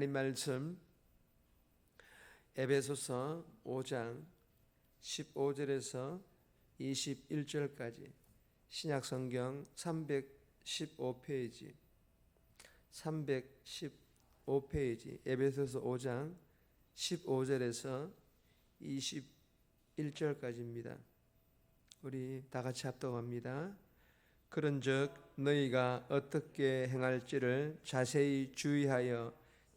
하나님 말씀 에베소서 5장 15절에서 21절까지 신약 성경 315페이지 315페이지 에베소서 5장 15절에서 21절까지입니다. 우리 다 같이 합독합니다. 그런즉 너희가 어떻게 행할지를 자세히 주의하여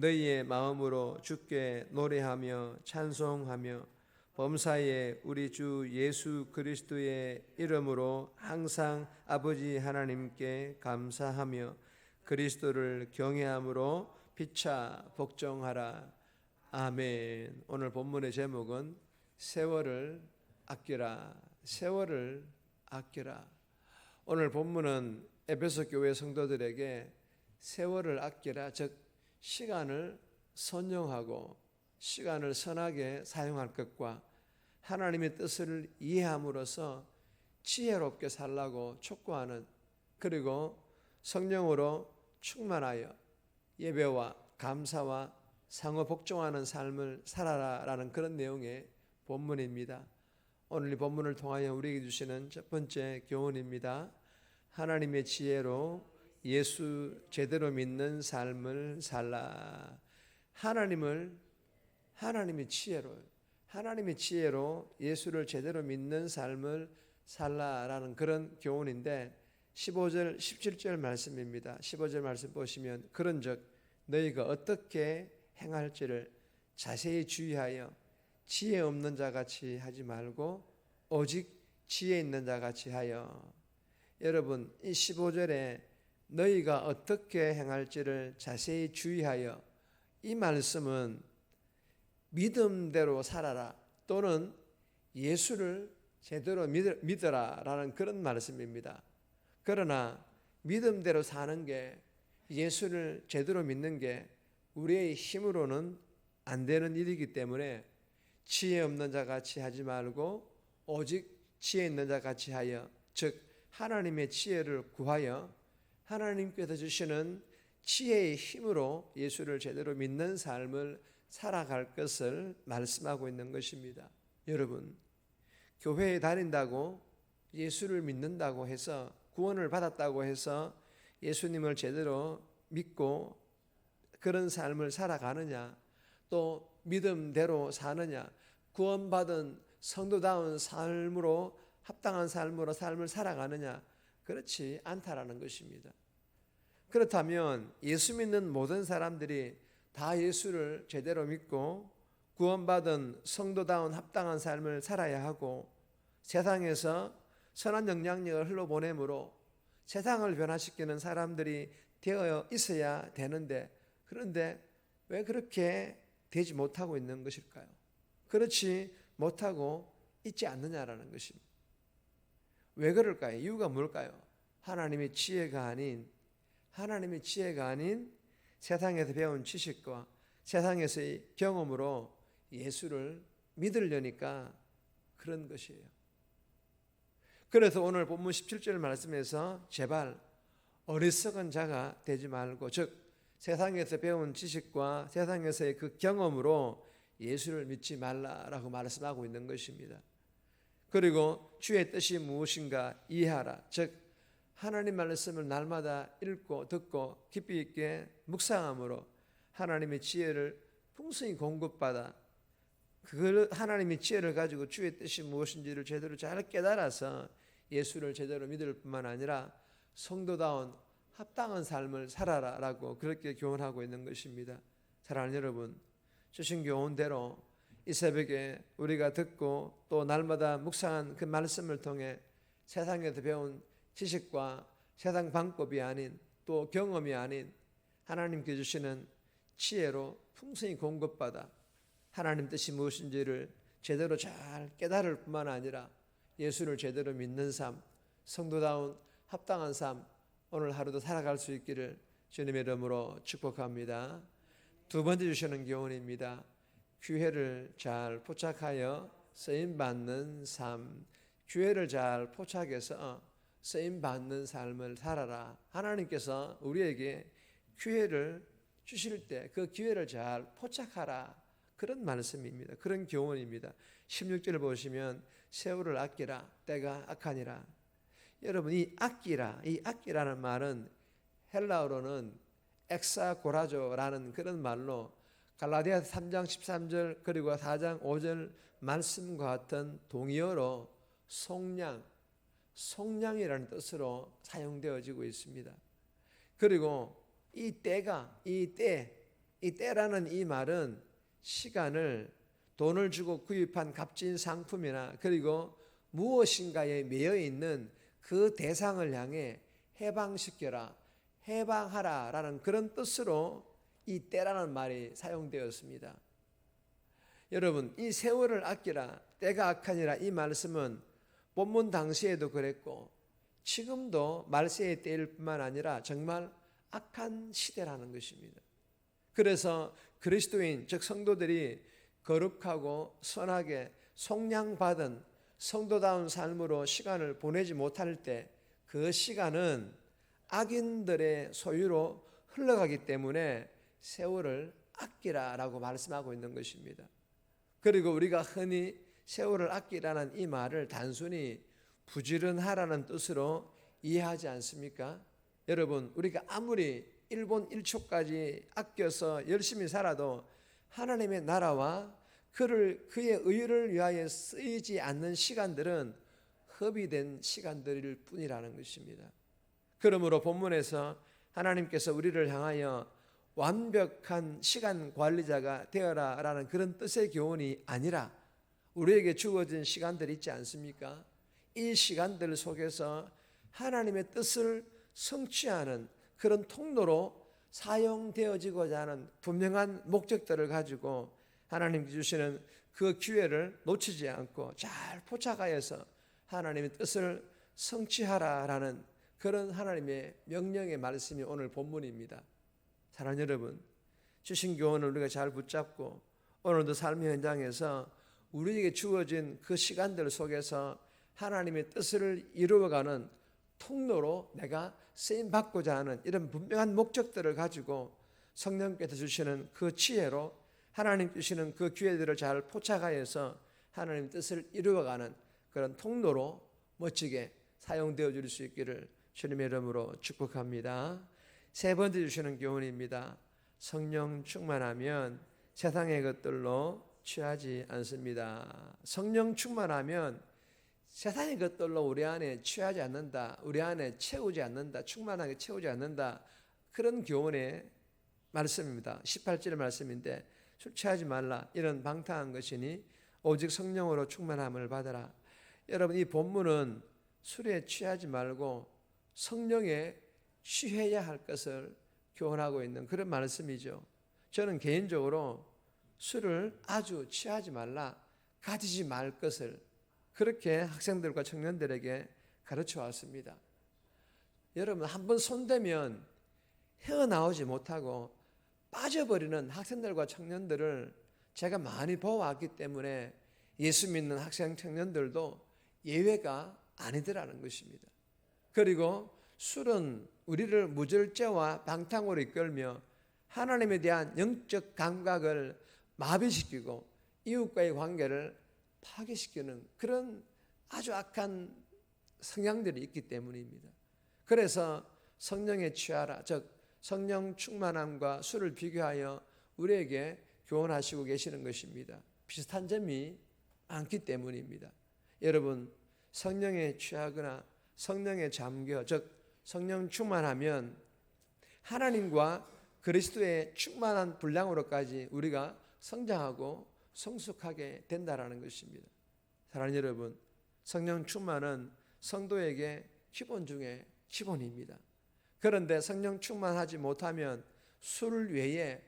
너희의 마음으로 주께 노래하며 찬송하며 범사에 우리 주 예수 그리스도의 이름으로 항상 아버지 하나님께 감사하며 그리스도를 경외함으로 피차 복종하라 아멘. 오늘 본문의 제목은 세월을 아끼라. 세월을 아끼라. 오늘 본문은 에베소 교회 성도들에게 세월을 아끼라, 즉 시간을 선용하고 시간을 선하게 사용할 것과 하나님의 뜻을 이해함으로써 지혜롭게 살라고 촉구하는 그리고 성령으로 충만하여 예배와 감사와 상호 복종하는 삶을 살아라라는 그런 내용의 본문입니다. 오늘 이 본문을 통하여 우리에게 주시는 첫 번째 교훈입니다. 하나님의 지혜로 예수 제대로 믿는 삶을 살라. 하나님을 하나님의 지혜로 하나님의 지혜로 예수를 제대로 믿는 삶을 살라라는 그런 교훈인데 15절 17절 말씀입니다. 15절 말씀 보시면 그런즉 너희가 어떻게 행할지를 자세히 주의하여 지혜 없는 자 같이 하지 말고 오직 지혜 있는 자 같이 하여 여러분 이 15절에 너희가 어떻게 행할지를 자세히 주의하여 이 말씀은 믿음대로 살아라 또는 예수를 제대로 믿어라 라는 그런 말씀입니다. 그러나 믿음대로 사는 게 예수를 제대로 믿는 게 우리의 힘으로는 안 되는 일이기 때문에 지혜 없는 자 같이 하지 말고 오직 지혜 있는 자 같이 하여 즉 하나님의 지혜를 구하여 하나님께서 주시는 지혜의 힘으로 예수를 제대로 믿는 삶을 살아갈 것을 말씀하고 있는 것입니다. 여러분, 교회에 다닌다고 예수를 믿는다고 해서 구원을 받았다고 해서 예수님을 제대로 믿고 그런 삶을 살아가느냐, 또 믿음대로 사느냐, 구원받은 성도다운 삶으로 합당한 삶으로 삶을 살아가느냐, 그렇지 않다라는 것입니다. 그렇다면 예수 믿는 모든 사람들이 다 예수를 제대로 믿고 구원받은 성도다운 합당한 삶을 살아야 하고 세상에서 선한 영향력을 흘러보내므로 세상을 변화시키는 사람들이 되어 있어야 되는데 그런데 왜 그렇게 되지 못하고 있는 것일까요? 그렇지 못하고 있지 않느냐라는 것입니다. 왜 그럴까요? 이유가 뭘까요? 하나님의 지혜가 아닌 하나님의 지혜가 아닌 세상에서 배운 지식과 세상에서의 경험으로 예수를 믿으려니까 그런 것이에요. 그래서 오늘 본문 17절 말씀에서 제발 어리석은 자가 되지 말고 즉 세상에서 배운 지식과 세상에서의 그 경험으로 예수를 믿지 말라라고 말씀하고 있는 것입니다. 그리고 주의 뜻이 무엇인가 이해하라. 즉 하나님 말씀을 날마다 읽고 듣고 깊이 있게 묵상함으로 하나님의 지혜를 풍성히 공급받아 그 하나님의 지혜를 가지고 주의 뜻이 무엇인지를 제대로 잘 깨달아서 예수를 제대로 믿을 뿐만 아니라 성도다운 합당한 삶을 살아라라고 그렇게 교훈하고 있는 것입니다. 사랑하는 여러분, 주신 교훈대로 이 새벽에 우리가 듣고 또 날마다 묵상한 그 말씀을 통해 세상에서 배운 지식과 세상 방법이 아닌 또 경험이 아닌 하나님께 주시는 지혜로 풍성히 공급받아 하나님 뜻이 무엇인지를 제대로 잘 깨달을 뿐만 아니라 예수를 제대로 믿는 삶, 성도다운 합당한 삶 오늘 하루도 살아갈 수 있기를 주님의 이름으로 축복합니다. 두 번째 주시는 교훈입니다. 기회를 잘 포착하여 쓰임 받는 삶, 기회를 잘 포착해서 쓰임 받는 삶을 살아라. 하나님께서 우리에게 기회를 주실 때 그 기회를 잘 포착하라. 그런 말씀입니다. 그런 교훈입니다. 16절을 보시면 세월을 아끼라 때가 악하니라. 여러분 이 아끼라 이 아끼라는 말은 헬라어로는 엑사고라조라는 그런 말로 갈라디아 3장 13절 그리고 4장 5절 말씀과 같은 동의어로 속량 속량이라는 뜻으로 사용되어지고 있습니다. 그리고 이 때가 이 때, 이 때라는 이 말은 시간을 돈을 주고 구입한 값진 상품이나 그리고 무엇인가에 매여 있는 그 대상을 향해 해방시켜라, 해방하라 라는 그런 뜻으로 이 때라는 말이 사용되었습니다. 여러분, 이 세월을 아끼라, 때가 악하니라 이 말씀은 본문 당시에도 그랬고 지금도 말세의 때일 뿐만 아니라 정말 악한 시대라는 것입니다. 그래서 그리스도인 즉 성도들이 거룩하고 선하게 속량받은 성도다운 삶으로 시간을 보내지 못할 때 그 시간은 악인들의 소유로 흘러가기 때문에 세월을 아끼라라고 말씀하고 있는 것입니다. 그리고 우리가 흔히 세월을 아끼라는 이 말을 단순히 부지런하라는 뜻으로 이해하지 않습니까? 여러분, 우리가 아무리 1분 1초까지 아껴서 열심히 살아도 하나님의 나라와 그를 그의 의를 위하여 쓰이지 않는 시간들은 허비된 시간들일 뿐이라는 것입니다. 그러므로 본문에서 하나님께서 우리를 향하여 완벽한 시간 관리자가 되어라 라는 그런 뜻의 교훈이 아니라 우리에게 주어진 시간들 있지 않습니까? 이 시간들 속에서 하나님의 뜻을 성취하는 그런 통로로 사용되어지고자 하는 분명한 목적들을 가지고 하나님께 주시는 그 기회를 놓치지 않고 잘 포착하여서 하나님의 뜻을 성취하라라는 그런 하나님의 명령의 말씀이 오늘 본문입니다. 사랑하는 여러분, 주신 교훈을 우리가 잘 붙잡고 오늘도 삶의 현장에서 우리에게 주어진 그 시간들 속에서 하나님의 뜻을 이루어가는 통로로 내가 쓰임 받고자 하는 이런 분명한 목적들을 가지고 성령께서 주시는 그 지혜로 하나님 주시는 그 기회들을 잘 포착하여서 하나님 뜻을 이루어가는 그런 통로로 멋지게 사용되어 줄 수 있기를 주님의 이름으로 축복합니다. 세 번째 주시는 교훈입니다. 성령 충만하면 세상의 것들로 취하지 않습니다. 성령 충만하면 세상의 것들로 우리 안에 취하지 않는다. 우리 안에 채우지 않는다. 충만하게 채우지 않는다. 그런 교훈의 말씀입니다. 18절의 말씀인데 술 취하지 말라. 이런 방탕한 것이니 오직 성령으로 충만함을 받아라. 여러분 이 본문은 술에 취하지 말고 성령에 취해야 할 것을 교훈하고 있는 그런 말씀이죠. 저는 개인적으로 술을 아주 취하지 말라, 가지지 말 것을 그렇게 학생들과 청년들에게 가르쳐 왔습니다. 여러분, 한번 손대면 헤어나오지 못하고 빠져버리는 학생들과 청년들을 제가 많이 보아왔기 때문에 예수 믿는 학생 청년들도 예외가 아니더라는 것입니다. 그리고 술은 우리를 무절제와 방탕으로 이끌며 하나님에 대한 영적 감각을 마비시키고 이웃과의 관계를 파괴시키는 그런 아주 악한 성향들이 있기 때문입니다. 그래서 성령에 취하라, 즉 성령 충만함과 술을 비교하여 우리에게 교훈하시고 계시는 것입니다. 비슷한 점이 많기 때문입니다. 여러분 성령에 취하거나 성령에 잠겨, 즉 성령 충만하면 하나님과 그리스도의 충만한 분량으로까지 우리가 성장하고 성숙하게 된다라는 것입니다. 사랑하는 여러분, 성령 충만은 성도에게 기본 중에 기본입니다. 그런데 성령 충만하지 못하면 술 외에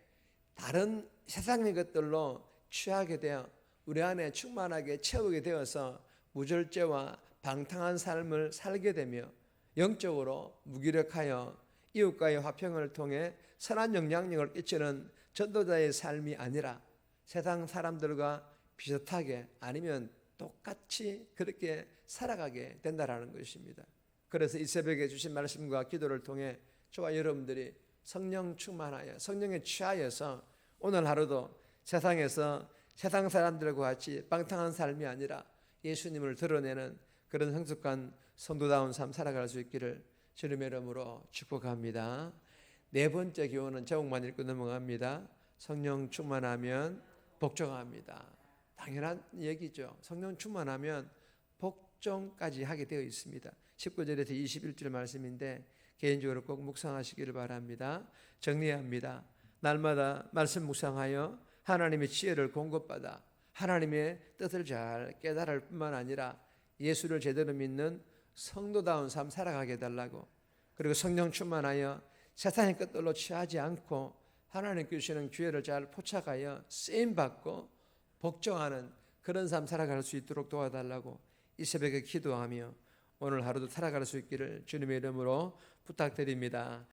다른 세상의 것들로 취하게 되어 우리 안에 충만하게 채우게 되어서 무절제와 방탕한 삶을 살게 되며 영적으로 무기력하여 이웃과의 화평을 통해 선한 영향력을 끼치는 전도자의 삶이 아니라 세상 사람들과 비슷하게 아니면 똑같이 그렇게 살아가게 된다라는 것입니다. 그래서 이 새벽에 주신 말씀과 기도를 통해 저와 여러분들이 성령 충만하여 성령에 취하여서 오늘 하루도 세상에서 세상 사람들과 같이 방탕한 삶이 아니라 예수님을 드러내는 그런 성숙한 성도다운 삶 살아갈 수 있기를 주님의 이름으로 축복합니다. 네 번째 교훈은 제목만 읽고 넘어갑니다. 성령 충만하면 복종합니다. 당연한 얘기죠. 성령 충만하면 복종까지 하게 되어 있습니다. 19절에서 21절 말씀인데 개인적으로 꼭 묵상하시기를 바랍니다. 정리합니다. 날마다 말씀 묵상하여 하나님의 지혜를 공급받아 하나님의 뜻을 잘 깨달을 뿐만 아니라 예수를 제대로 믿는 성도다운 삶 살아가게 해달라고 그리고 성령 충만하여 세상의 것들로 취하지 않고 하나님 주시는 기회를 잘 포착하여 쓰임 받고 복종하는 그런 삶 살아갈 수 있도록 도와달라고 이 새벽에 기도하며 오늘 하루도 살아갈 수 있기를 주님의 이름으로 부탁드립니다.